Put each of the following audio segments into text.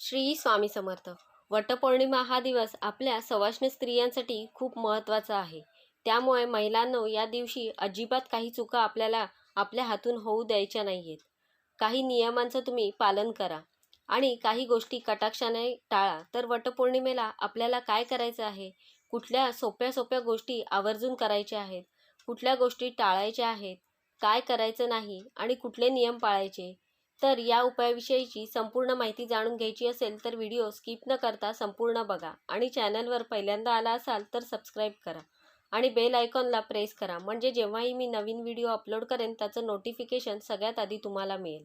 श्री स्वामी समर्थ. वटपौर्णिमा हा दिवस आपल्या सवाष्ण स्त्रियांसाठी खूप महत्त्वाचा आहे. त्यामुळे महिलांनो या दिवशी अजिबात काही चुका आपल्याला आपल्या हातून होऊ द्यायच्या नाही आहेत काही नियमांचं तुम्ही पालन करा. आणि काही गोष्टी कटाक्षाने टाळा. तर वटपौर्णिमेला आपल्याला काय करायचं आहे? कुठल्या सोप्या सोप्या गोष्टी आवर्जून करायच्या आहेत? कुठल्या गोष्टी टाळायच्या आहेत? काय करायचं नाही? आणि कुठले नियम पाळायचे? तर या उपायाविषयीची संपूर्ण माहिती जाणून घ्यायची असेल तर व्हिडिओ स्किप न करता संपूर्ण बघा आणि चॅनलवर पहिल्यांदा आला असाल तर सबस्क्राईब करा आणि बेल आयकॉनला प्रेस करा. म्हणजे जेव्हाही मी नवीन व्हिडिओ अपलोड करेन त्याचं नोटिफिकेशन सगळ्यात आधी तुम्हाला मिळेल.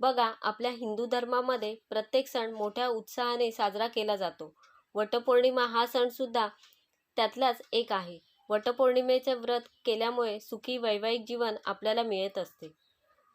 बघा आपल्या हिंदू धर्मामध्ये प्रत्येक सण मोठ्या उत्साहाने साजरा केला जातो. वटपौर्णिमा हा सणसुद्धा त्यातलाच एक आहे. वटपौर्णिमेचे व्रत केल्यामुळे सुखी वैवाहिक जीवन आपल्याला मिळत असते.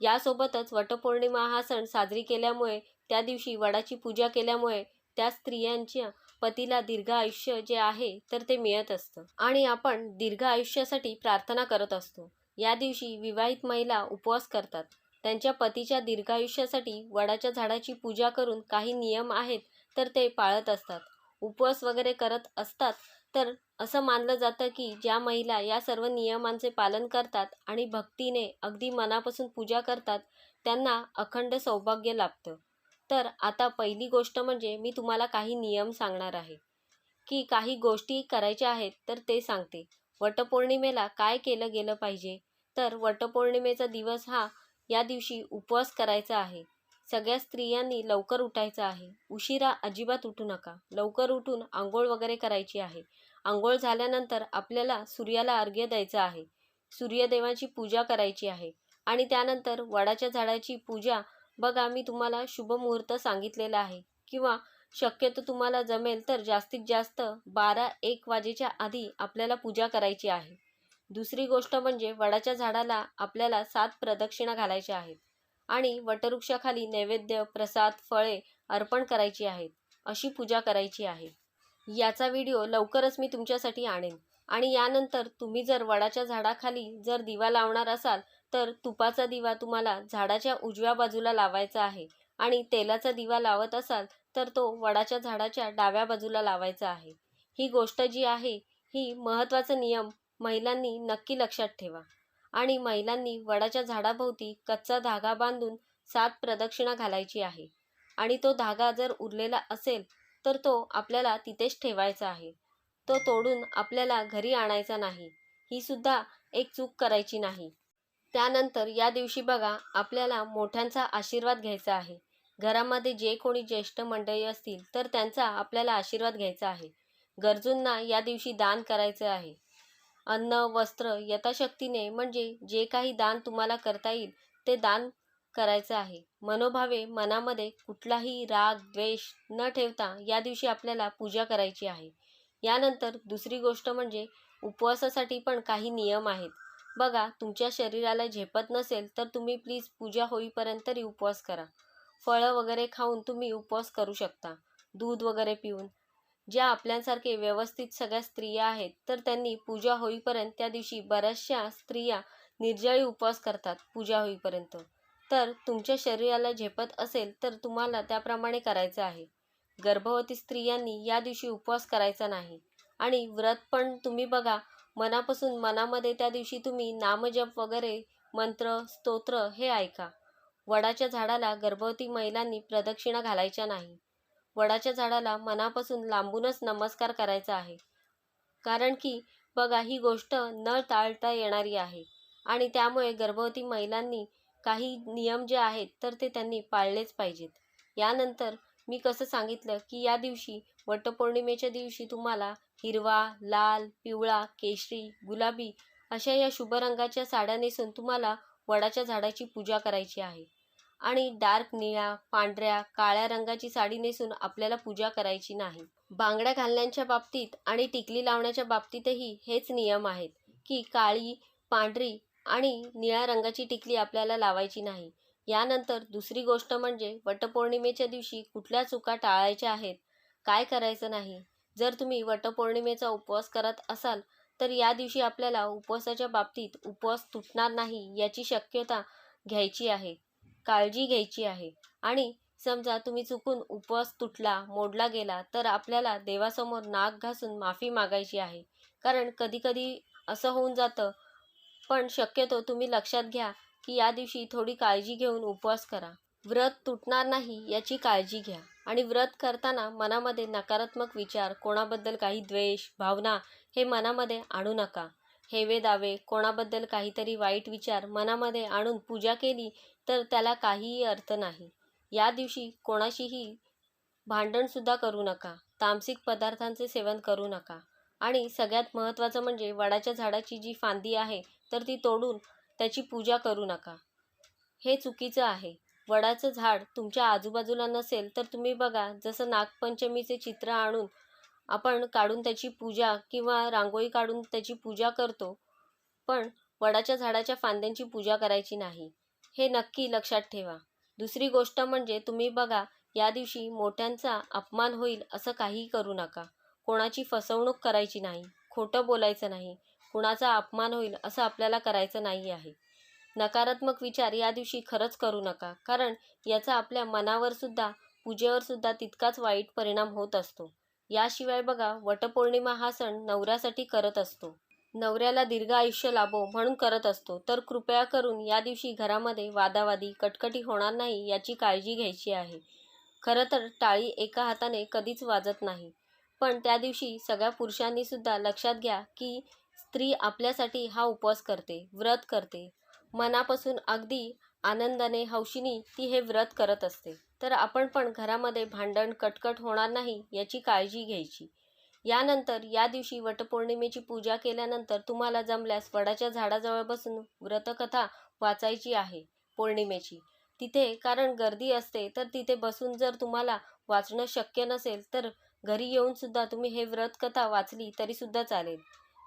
यासोबतच वटपौर्णिमा हा सण साजरी केल्यामुळे त्या दिवशी वडाची पूजा केल्यामुळे त्या स्त्रियांच्या पतीला दीर्घ आयुष्य जे आहे तर ते मिळत असतं. आणि आपण दीर्घ आयुष्यासाठी प्रार्थना करत असतो. या दिवशी विवाहित महिला उपवास करतात. त्यांच्या पतीच्या दीर्घायुष्यासाठी वडाच्या झाडाची पूजा करून काही नियम आहेत तर ते पाळत असतात. उपवास वगैरे करत असतात तर असं मानलं जातं की ज्या महिला या सर्व नियमांचे पालन करतात आणि भक्तीने अगदी मनापासून पूजा करतात त्यांना अखंड सौभाग्य लाभतं. तर आता पहिली गोष्ट म्हणजे मी तुम्हाला काही नियम सांगणार आहे. की काही गोष्टी करायच्या आहेत तर ते सांगते. वटपौर्णिमेला काय केलं गेलं पाहिजे? तर वटपौर्णिमेचा दिवस हा या दिवशी उपवास करायचा आहे. सगळ्या स्त्रियांनी लवकर उठायचं आहे. उशिरा अजिबात उठू नका. लवकर उठून आंघोळ वगैरे करायची आहे. आंघोळ झाल्यानंतर आपल्याला सूर्याला अर्घ्य द्यायचं आहे. सूर्यदेवाची पूजा करायची आहे. आणि त्यानंतर वडाच्या झाडाची पूजा. बघा मी तुम्हाला शुभ मुहूर्त सांगितलेला आहे. किंवा शक्यतो तुम्हाला जमेल तर जास्तीत जास्त बारा एक वाजेच्या आधी आपल्याला पूजा करायची आहे. दुसरी गोष्ट म्हणजे वडाच्या झाडाला आपल्याला सात प्रदक्षिणा घालायच्या आहेत. आणि वटवृक्षाखाली नैवेद्य प्रसाद फळे अर्पण करायची आहेत. अशी पूजा करायची आहे. याचा व्हिडिओ लवकरच मी तुमच्यासाठी आणेन. आणि यानंतर तुम्ही जर वडाच्या झाडाखाली जर दिवा लावणार असाल तर तुपाचा दिवा तुम्हाला झाडाच्या उजव्या बाजूला लावायचा आहे. आणि तेलाचा दिवा लावत असाल तर तो वडाच्या झाडाच्या डाव्या बाजूला लावायचा आहे. ही गोष्ट जी आहे ही महत्त्वाचा नियम महिलांनी नक्की लक्षात ठेवा. आणि महिलांनी वडाच्या झाडाभोवती कच्चा धागा बांधून सात प्रदक्षिणा घालायची आहे. आणि तो धागा जर उरलेला असेल तर तो आपल्याला तिथेच ठेवायचा आहे. तो तोडून आपल्याला घरी आणायचा नाही. ही सुद्धा एक चूक करायची नाही. त्यानंतर या दिवशी बघा आपल्याला मोठ्यांचा आशीर्वाद घ्यायचा आहे. घरामध्ये जे कोणी ज्येष्ठ मंडळी असतील तर त्यांचा आपल्याला आशीर्वाद घ्यायचा आहे. गरजूंना या दिवशी दान करायचं आहे. अन्न वस्त्र यथाशक्तीने म्हणजे जे काही दान तुम्हाला करता येईल ते दान करायचं आहे. मनोभावे मनामध्ये कुठलाही राग द्वेष न ठेवता या दिवशी आपल्याला पूजा करायची आहे. यानंतर दुसरी गोष्ट म्हणजे उपवासासाठी पण काही नियम आहेत. बघा तुमच्या शरीराला झेपत नसेल तर तुम्ही प्लीज पूजा होईपर्यंत तरी उपवास करा. फळं वगैरे खाऊन तुम्ही उपवास करू शकता. दूध वगैरे पिऊन. ज्या आपल्यासारखे व्यवस्थित सगळ्या स्त्रिया आहेत तर त्यांनी पूजा होईपर्यंत त्या दिवशी बऱ्याचशा स्त्रिया निर्जळी उपवास करतात पूजा होईपर्यंत. तर तुमच्या शरीराला झेपत असेल तर तुम्हाला त्याप्रमाणे करायचं आहे. गर्भवती स्त्रियांनी या दिवशी उपवास करायचा नाही. आणि व्रत पण तुम्ही बघा मनापासून मनामध्ये त्या दिवशी तुम्ही नामजप वगैरे मंत्र स्तोत्र हे ऐका. वडाच्या झाडाला गर्भवती महिलांनी प्रदक्षिणा घालायच्या नाही. वडाच्या झाडाला मनापासून लांबूनच नमस्कार करायचा आहे. कारण की बघा ही गोष्ट न टाळता येणारी आहे. आणि त्यामुळे गर्भवती महिलांनी काही नियम जे आहेत तर ते त्यांनी पाळलेच पाहिजेत. यानंतर मी कसं सांगितलं की या दिवशी वटपौर्णिमेच्या दिवशी तुम्हाला हिरवा लाल पिवळा केशरी गुलाबी अशा या शुभ रंगाच्या साड्या नेसून तुम्हाला वडाच्या झाडाची पूजा करायची आहे. आणि डार्क निळ्या पांढऱ्या काळ्या रंगाची साडी नेसून आपल्याला पूजा करायची नाही. बांगड्या घालण्याच्या बाबतीत आणि टिकली लावण्याच्या बाबतीतही हेच नियम आहेत की काळी पांढरी आणि निळ्या रंगाची टिकली आपल्याला लावायची नाही. यानंतर दुसरी गोष्ट म्हणजे वटपौर्णिमेच्या दिवशी कुठल्या चुका टाळायच्या आहेत काय करायचं नाही. जर तुम्ही वटपौर्णिमेचा उपवास करत असाल तर या दिवशी आपल्याला उपवासाच्या बाबतीत उपवास तुटणार नाही याची शक्यता घ्यायची आहे काळजी घ्यायची आहे. आणि समजा तुम्ही चुकून उपवास तुटला मोडला गेला तर आपल्याला देवासमोर नाक घासून माफी मागायची आहे. कारण कधीकधी असं होऊन जातं पण शक्यतो तुम्ही लक्षात घ्या की या दिवशी थोडी काळजी घेऊन उपवास करा. व्रत तुटणार नाही याची काळजी घ्या. आणि व्रत करताना मनामध्ये नकारात्मक विचार कोणाबद्दल काही द्वेष भावना हे मनामध्ये आणू नका. हेवे दावे कोणाबद्दल काहीतरी वाईट विचार मनामध्ये आणून पूजा केली तर त्याला काहीही अर्थ नाही. या दिवशी कोणाशीही भांडणसुद्धा करू नका. तामसिक पदार्थांचे सेवन करू नका. आणि सगळ्यात महत्त्वाचं म्हणजे वडाच्या झाडाची जी फांदी आहे तर ती तोडून त्याची पूजा करू नका. हे चुकीचं आहे. वडाचं झाड तुमच्या आजूबाजूला नसेल तर तुम्ही बघा जसं नागपंचमीचे चित्र आणून आपण काढून त्याची पूजा किंवा रांगोळी काढून त्याची पूजा करतो पण वडाच्या झाडाच्या फांद्यांची पूजा करायची नाही. हे नक्की लक्षात ठेवा. दुसरी गोष्ट म्हणजे तुम्ही बघा या दिवशी मोठ्यांचा अपमान होईल असं काहीही करू नका. कोणाची फसवणूक करायची नाही. खोटं बोलायचं नाही. कुणाचा अपमान होईल असं आपल्याला करायचं नाही आहे. नकारात्मक विचार या दिवशी खरंच करू नका कारण याचा आपल्या मनावर सुद्धा पूजेवर सुद्धा तितकाच वाईट परिणाम होत असतो. याशिवाय बघा वटपौर्णिमा हा सण नवऱ्यासाठी करत असतो. नवऱ्याला दीर्घ आयुष्य लाभो म्हणून करत असतो तर कृपया करून या दिवशी घरामध्ये वादावादी कटकटी होणार नाही याची काळजी घ्यायची आहे. खरं तर टाळी एका हाताने कधीच वाजत नाही. पण त्या दिवशी सगळ्या पुरुषांनीसुद्धा लक्षात घ्या की स्त्री आपल्यासाठी हा उपवास करते व्रत करते. मनापासून अगदी आनंदाने हौशीने ती हे व्रत करत असते. तर आपण पण घरामध्ये भांडण कटकट होणार नाही याची काळजी घ्यायची. यानंतर या दिवशी वटपौर्णिमेची पूजा केल्यानंतर तुम्हाला जमल्यास वडाच्या झाडाजवळ बसून व्रतकथा वाचायची आहे पौर्णिमेची. तिथे कारण गर्दी असते तर तिथे बसून जर तुम्हाला वाचणं शक्य नसेल तर घरी येऊन सुद्धा तुम्ही हे व्रतकथा वाचली तरीसुद्धा चालेल.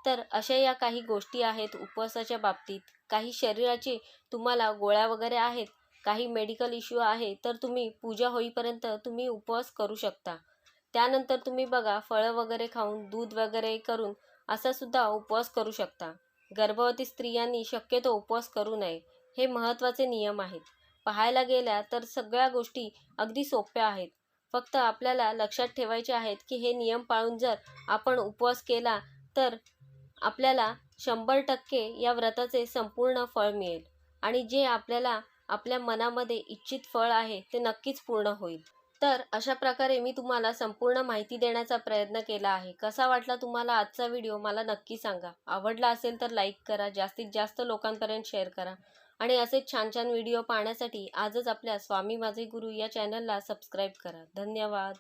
तर अशा या काही गोष्टी आहेत उपवासाच्या बाबतीत. काही शरीराचे तुम्हाला गोळ्या वगैरे आहेत काही मेडिकल इश्यू आहे तर तुम्ही पूजा होईपर्यंत तुम्ही उपवास करू शकता. त्यानंतर तुम्ही बघा फळं वगैरे खाऊन दूध वगैरे करून असा सुद्धा उपवास करू शकता. गर्भवती स्त्रियांनी शक्यतो उपवास करू नये. हे महत्त्वाचे नियम आहेत. पाहायला गेल्या तर सगळ्या गोष्टी अगदी सोप्या आहेत. फक्त आपल्याला लक्षात ठेवायचे आहेत की हे नियम पाळून जर आपण उपवास केला तर आपल्याला शंभर टक्के या व्रताचे संपूर्ण फळ मिळेल. आणि जे आपल्याला आपल्या मनामध्ये इच्छित फळ आहे ते नक्कीच पूर्ण होईल. तर अशा प्रकारे मी तुम्हाला संपूर्ण माहिती देण्याचा प्रयत्न केला आहे. कसा वाटला तुम्हाला आजचा व्हिडिओ मला नक्की सांगा. आवडला असेल तर लाईक करा जास्तीत जास्त लोकांपर्यंत शेअर करा. आणि असेच छान छान व्हिडिओ पाहण्यासाठी आजच आपल्या स्वामी माझे गुरु या चॅनलला सबस्क्राईब करा. धन्यवाद.